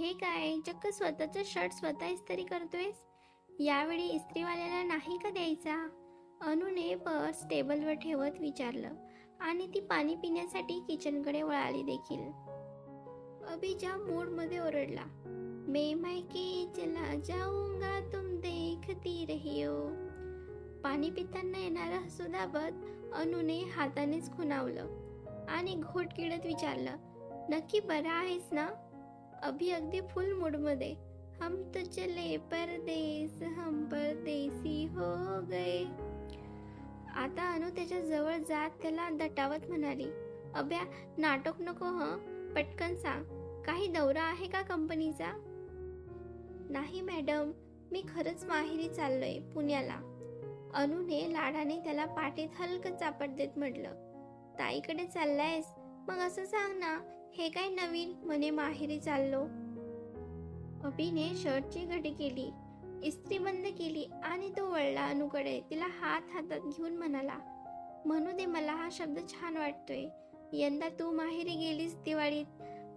हे काय? चक्क स्वतःचा शर्ट स्वतः इस्त्री करतोयस? यावेळी इस्त्रीवाल्याला नाही का द्यायचा? अनुने पर्स टेबलवर ठेवत विचारलं आणि ती पाणी पिण्यासाठी किचनकडे वळाली देखील. अभिजा मूडमध्ये ओरडला. मे मायके चला जाऊंगा तुम देखती रहियो. पाणी पिताना येणारा हसू दाबत अनुने हातानेच खुणावलं आणि घोट किडत विचारलं नक्की बरा आहेस ना? अभी अगदी फुल मूडमध्ये हम तो चले परदेस हम परदेसी हो गए. आता अनु त्याच्याजवळ जात त्याला दटावत म्हणाली अभ्या नाटक नको ह पटकन सांग. काही दौरा आहे का कंपनीचा? नाही मॅडम. मी खरंच माहेरी चाललोय पुण्याला. अनुने लाडाने त्याला पाठीत हलकं चापट देत म्हटलं ताईकडे चाललायस? मग असं सांग ना हे काय नवीन म्हणे माहेरी चाललो? अभिने शर्टची घडी केली इस्त्री बंद केली आणि तो वळला अनुकडे. तिला हात हातात घेऊन म्हणाला म्हणू दे मला हा शब्द छान वाटतोय. यंदा तू माहेरी गेलीस दिवाळीत.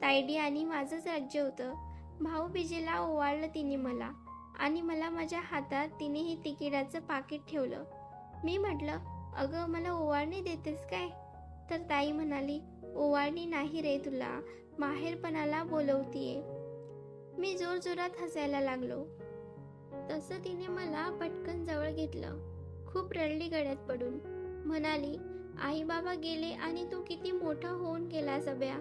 तायडी आणि माझंच राज्य होतं. भाऊ बिजेला ओवाळलं तिने मला आणि मला माझ्या हातात तिनेही तिकिटाचं पाकिट ठेवलं. मी म्हटलं अगं मला ओवाळणी देतेस काय? तर ताई म्हणाली ओवाळणी नाही रे तुला माहेरपणाला बोलवतीये. मी जोर जोरात हसायला लागलो. तसं तिने मला पटकन जवळ घेतलं. खूप रडली गळ्यात पडून. म्हणाली आई बाबा गेले आणि तू किती मोठा होऊन गेला सभ्या.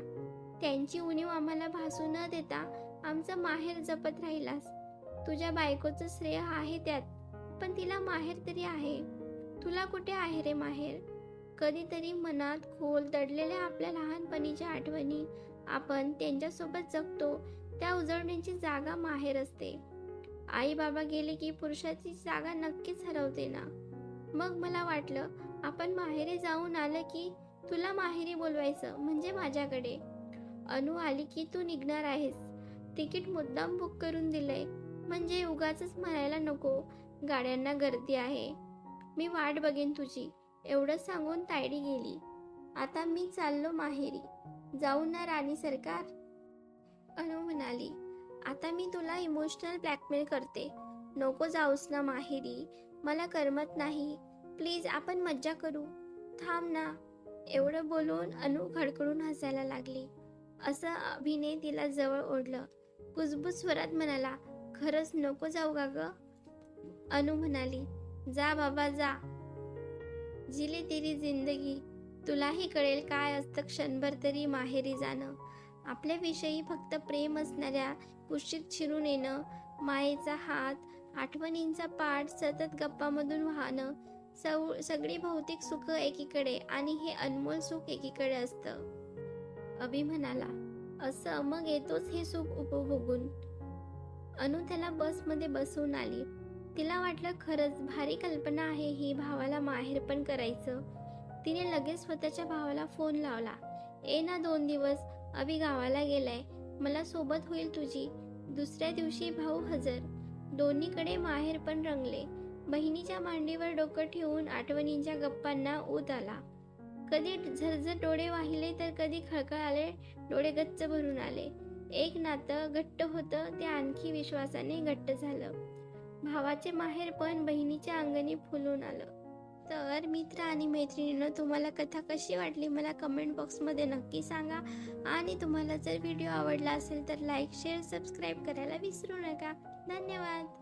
त्यांची उणीव आम्हाला भासू न देता आमचं माहेर जपत राहिलास. तुझ्या बायकोचं श्रेय आहे त्यात पण तिला माहेर तरी आहे. तुला कुठे आहे रे माहेर? कधीतरी मनात खोल दडलेल्या आपल्या लहानपणीच्या आठवणी आपण त्यांच्यासोबत जगतो त्या उजळण्याची जागा माहेर असते. आई बाबा गेले की पुरुषाची जागा नक्कीच हरवते ना. मग मला वाटलं आपण माहेरी जाऊन आलं की तुला माहेरी बोलवायचं म्हणजे माझ्याकडे. अनु आली की तू निघणार आहेस. तिकीट मुद्दाम बुक करून दिलंय. म्हणजे उगाच म्हणायला नको. गाड्यांना गर्दी आहे. मी वाट बघेन तुझी. एवढं सांगून तायडी गेली. आता मी चाललो माहेरी. जाऊ ना राणी सरकार? अनु म्हणाली आता मी तुला इमोशनल ब्लॅकमेल करते. नको जाऊस ना माहेरी. मला करमत नाही. प्लीज आपण मज्जा करू. थांब ना. एवढं बोलून अनु खडखडून हसायला लागली. असं अभिने तिला जवळ ओढलं. कुजबूज स्वरात म्हणाला खरंच नको जाऊ का ग. अनु म्हणाली जा बाबा जा. जिली तिरी जिंदगी. तुलाही कळेल काय असतं क्षणभर तरी माहेरी जाणं. आपल्याविषयी फक्त प्रेम असणाऱ्या कुशीत शिरून येणं मायेचा हात आठवणींचा पाठ सतत गप्पामधून वाहणं सौ सगळी भौतिक सुख एकीकडे आणि हे अनमोल सुख एकीकडे असतं. अभि म्हणाला असं मग येतोच हे सुख उपभोगून. अनु त्याला बसमध्ये बसवून आली. तिला वाटलं खरंच भारी कल्पना आहे ही भावाला माहेर पण करायचं. तिने लगेच स्वतःच्या भावाला फोन लावला. ए ना दोन दिवस अभि गावाला गेलाय. मला सोबत होईल तुझी. दुसऱ्या दिवशी भाऊ हजर. दोन्हीकडे माहेर पण रंगले. बहिणीच्या मांडीवर डोकं ठेवून आठवणींच्या गप्पांना ऊत आला. कधी झरझर डोळे वाहिले तर कधी खळखळ आले डोळे गच्च भरून आले. एक नातं घट्ट होतं ते आणखी विश्वासाने घट्ट झालं. भावाचे माहेर पण बहिणीच्या अंगणी फुलून आलं. तर मित्र आणि मैत्रिणीनं तुम्हाला कथा कशी वाटली मला कमेंट बॉक्समध्ये नक्की सांगा. आणि तुम्हाला जर व्हिडिओ आवडला असेल तर लाईक शेअर सबस्क्राईब करायला विसरू नका. धन्यवाद.